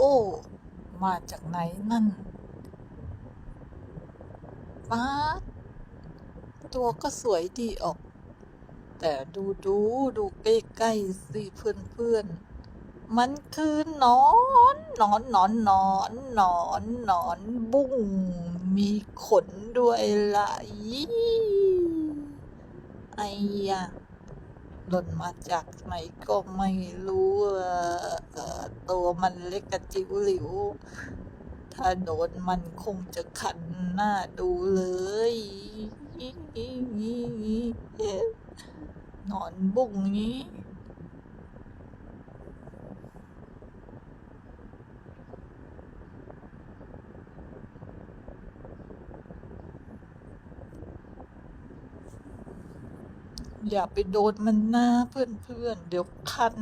โอ้ มาจากไหนนั่นป้าตัวก็สวยดีออก แต่ดูดูดูใกล้ๆสิเพื่อนเพื่อนๆมันคือหนอนหนอนหนอนหนอนหนอนหนอนบุ้งมีขนด้วยล่ะอีไอ้ยะหล่นมาจากไหนก็ไม่รู้อะเอ่อ ตัวมันเล็กกระจิ๋วหลิว ถ้าโดนมันคงจะคันหน้าดูเลย นอนบุ้งนี้อย่าไปโดนมันนะเพื่อนๆเดี๋ยวคัน